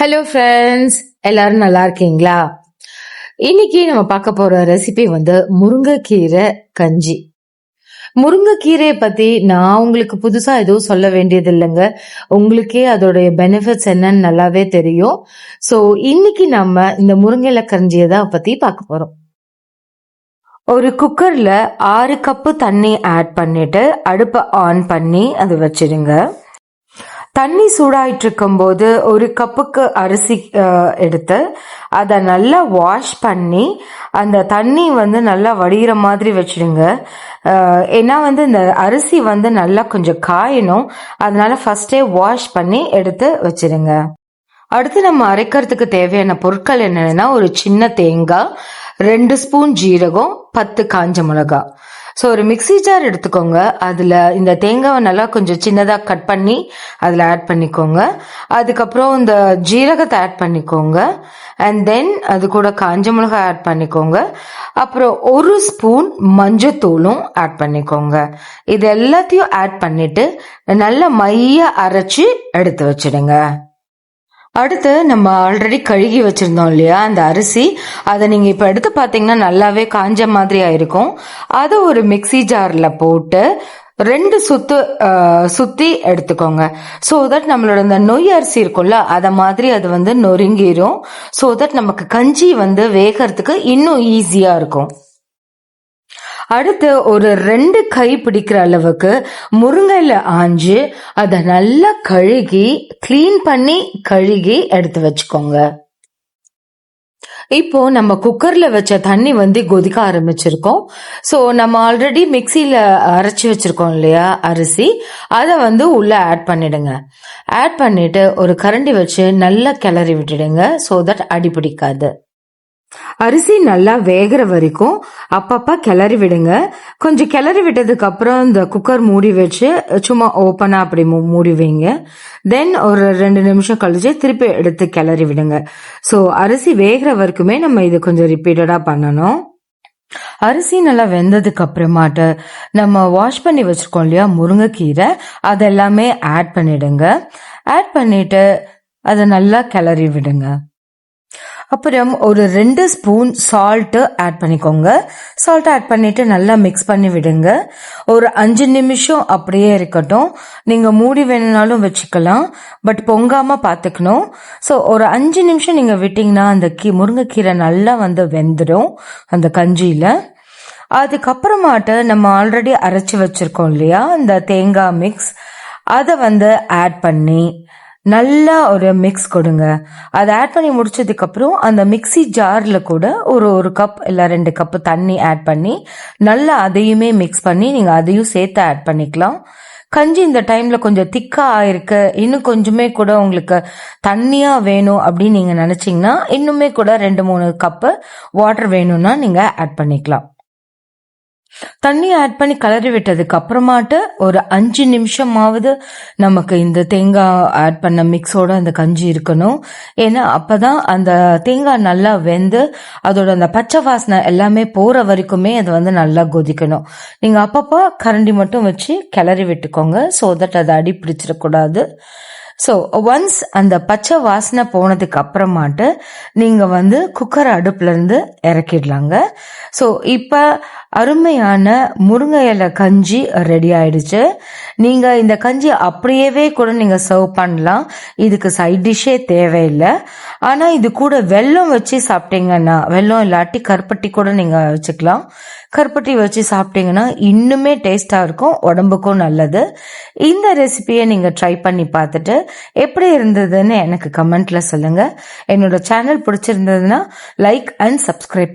Hello friends எல்லாரும் நல்லா இருக்கீங்களா? இன்னைக்கு நம்ம பார்க்க போற ரெசிபி வந்து முருங்கைக்கீரை கஞ்சி. முருங்கைக்கீரையை பத்தி நான் உங்களுக்கு புதுசா எதுவும் சொல்ல வேண்டியது இல்லைங்க. உங்களுக்கே அதோடைய பெனிஃபிட்ஸ் என்னன்னு நல்லாவே தெரியும். ஸோ இன்னைக்கு நம்ம இந்த முருங்கையில கஞ்சியை தான் பத்தி பார்க்க போறோம். ஒரு குக்கர்ல ஆறு கப்பு தண்ணி ஆட் பண்ணிட்டு அடுப்பை ஆன் பண்ணி அதை வச்சிடுங்க தண்ணி சூடாயிட்டு இருக்கும்போது ஒரு கப்புக்கு அரிசி எடுத்து அதை நல்லா வாஷ் பண்ணி அந்த தண்ணி வந்து நல்லா வடிகிற மாதிரி வச்சிடுங்க. ஏன்னா வந்து இந்த அரிசி வந்து நல்லா கொஞ்சம் காயணும். அதனால ஃபர்ஸ்டே வாஷ் பண்ணி எடுத்து வச்சிடுங்க. அடுத்து நம்ம அரைக்கிறதுக்கு தேவையான பொருட்கள் என்னென்னா ஒரு சின்ன தேங்காய் ரெண்டு ஸ்பூன் ஜீரகம் பத்து காஞ்ச மிளகாய். ஸோ ஒரு மிக்ஸி ஜார் எடுத்துக்கோங்க. அதில் இந்த தேங்காவை நல்லா கொஞ்சம் சின்னதாக கட் பண்ணி அதில் ஆட் பண்ணிக்கோங்க. அதுக்கப்புறம் இந்த ஜீரகத்தை ஆட் பண்ணிக்கோங்க. அண்ட் தென் அது கூட காஞ்ச மிளகாய் ஆட் பண்ணிக்கோங்க. அப்புறம் ஒரு ஸ்பூன் மஞ்சத்தூளும் ஆட் பண்ணிக்கோங்க. இது எல்லாத்தையும் ஆட் பண்ணிட்டு நல்லா மைய அரைச்சி எடுத்து வச்சிடுங்க. அடுத்து நம்ம ஆல்ரெடி கழுகி வச்சிருந்தோம் இல்லையா அந்த அரிசி. அதை நீங்க இப்ப எடுத்து பாத்தீங்கன்னா நல்லாவே காஞ்ச மாதிரி ஆயிருக்கும். அதை ஒரு மிக்ஸி ஜார்ல போட்டு ரெண்டு சுத்து சுத்தி எடுத்துக்கோங்க. ஸோ தட் நம்மளோட இந்த நொய் அரிசி இருக்கும்ல அதை மாதிரி அது வந்து நொறுங்கிரும். ஸோ தட் நமக்கு கஞ்சி வந்து வேகறதுக்கு இன்னும் ஈஸியா இருக்கும். அடுத்து ஒரு ரெண்டு கை பிடிக்கிற அளவுக்கு முருங்கையில ஆஞ்சு அதை நல்லா கழுகி க்ளீன் பண்ணி கழுகி எடுத்து வச்சுக்கோங்க. இப்போ நம்ம குக்கர்ல வச்ச தண்ணி வந்து கொதிக்க ஆரம்பிச்சிருக்கோம். ஸோ நம்ம ஆல்ரெடி மிக்சியில அரைச்சி வச்சிருக்கோம் இல்லையா அரிசி. அதை வந்து உள்ள ஆட் பண்ணிடுங்க. ஆட் பண்ணிட்டு ஒரு கரண்டி வச்சு நல்லா கிளறி விட்டுடுங்க. ஸோ தட் அடி பிடிக்காது. அரிசி நல்லா வேகிற வரைக்கும் அப்பப்போ கிளறி விடுங்க. கொஞ்சம் கிளறி விட்டதுக்கு அப்புறம் இந்த குக்கர் மூடி வச்சு சும்மா ஓப்பனாக அப்படி மூ- மூடி வைங்க. தென் ஒரு ரெண்டு நிமிஷம் கழிச்சு திருப்பி எடுத்து கிளறி விடுங்க. ஸோ அரிசி வேகிற வரைக்குமே நம்ம இது கொஞ்சம் ரிப்பீட்டடாக பண்ணணும். அரிசி நல்லா வெந்ததுக்கு அப்புறமாட்டு நம்ம வாஷ் பண்ணி வச்சிருக்கோம் இல்லையா முருங்கைக்கீரை அதெல்லாமே ஆட் பண்ணிடுங்க. ஆட் பண்ணிட்டு அதை நல்லா கிளறி விடுங்க. அப்புறம் ஒரு ரெண்டு ஸ்பூன் சால்ட்டு ஆட் பண்ணிக்கோங்க. சால்ட் ஆட் பண்ணிட்டு நல்லா மிக்ஸ் பண்ணி விடுங்க. ஒரு அஞ்சு நிமிஷம் அப்படியே இருக்கட்டும். நீங்கள் மூடி வேணும்னாலும் வச்சுக்கலாம். பட் பொங்காமல் பார்த்துக்கணும் ஸோ ஒரு அஞ்சு நிமிஷம் நீங்கள் விட்டிங்கன்னா அந்த கீ முருங்கைக்கீரை நல்லா வந்து வெந்துடும் அந்த கஞ்சியில். அதுக்கப்புறமாட்டு நம்ம ஆல்ரெடி அரைச்சி வச்சுருக்கோம் இல்லையா? இந்த தேங்காய் மிக்ஸ் அதை வந்து ஆட் பண்ணி நல்லா ஒரு மிக்ஸ் கொடுங்க. அதை ஆட் பண்ணி முடிச்சதுக்கப்புறம் அந்த மிக்ஸி ஜாரில் கூட ஒரு ஒரு கப் இல்லை ரெண்டு கப்பு தண்ணி ஆட் பண்ணி நல்லா அதையுமே மிக்ஸ் பண்ணி நீங்கள் அதையும் சேர்த்து ஆட் பண்ணிக்கலாம். கஞ்சி இந்த டைம்ல கொஞ்சம் திக்கா ஆயிருக்கு இன்னும் கொஞ்சமே கூட உங்களுக்கு தண்ணியா வேணும் அப்படின்னு நீங்க நினைச்சீங்கன்னா இன்னுமே கூட ரெண்டு மூணு கப்பு வாட்டர் வேணும்னா நீங்க ஆட் பண்ணிக்கலாம். தண்ணி ஆட் பண்ணி கலரி விட்டதுக்கு அப்புறமாட்டு ஒரு அஞ்சு நிமிஷமாவது நமக்கு இந்த தேங்காய் ஆட் பண்ண மிக்ஸோட அந்த கஞ்சி இருக்கணும். ஏன்னா அப்பதான் அந்த தேங்காய் நல்லா வெந்து அதோட அந்த பச்சை வாசனை எல்லாமே போற வரைக்குமே அது வந்து நல்லா கொதிக்கணும். நீங்க அப்பப்போ கரண்டி மட்டும் வச்சு கிளறி விட்டுக்கோங்க. ஸோ தட் அதை அடி பிடிச்சிடக்கூடாது ஸோ ஒன்ஸ் அந்த பச்சை வாசனை போனதுக்கு அப்புறமாட்டு நீங்கள் வந்து குக்கர் அடுப்புல இருந்து இறக்கிடலாங்க. ஸோ இப்போ அருமையான முருங்கை இலை கஞ்சி ரெடி ஆயிடுச்சு. நீங்க இந்த கஞ்சி அப்படியே கூட நீங்க சர்வ் பண்ணலாம். இதுக்கு சைட் டிஷ்ஷே தேவையில்லை. ஆனா இது கூட வெல்லம் வச்சு சாப்பிட்டீங்கன்னா வெல்லம் இல்லாட்டி கருப்பட்டி கூட நீங்க வச்சுக்கலாம். கருப்பட்டி வச்சு சாப்பிட்டீங்கன்னா இன்னுமே டேஸ்டா இருக்கும் உடம்புக்கும் நல்லது. இந்த ரெசிபியை நீங்க ட்ரை பண்ணி பார்த்துட்டு எப்படி இருந்ததுன்னு எனக்கு கமெண்ட்ல சொல்லுங்க. என்னோட சேனல் பிடிச்சிருந்ததுன்னா லைக் அண்ட் சப்ஸ்கிரைப்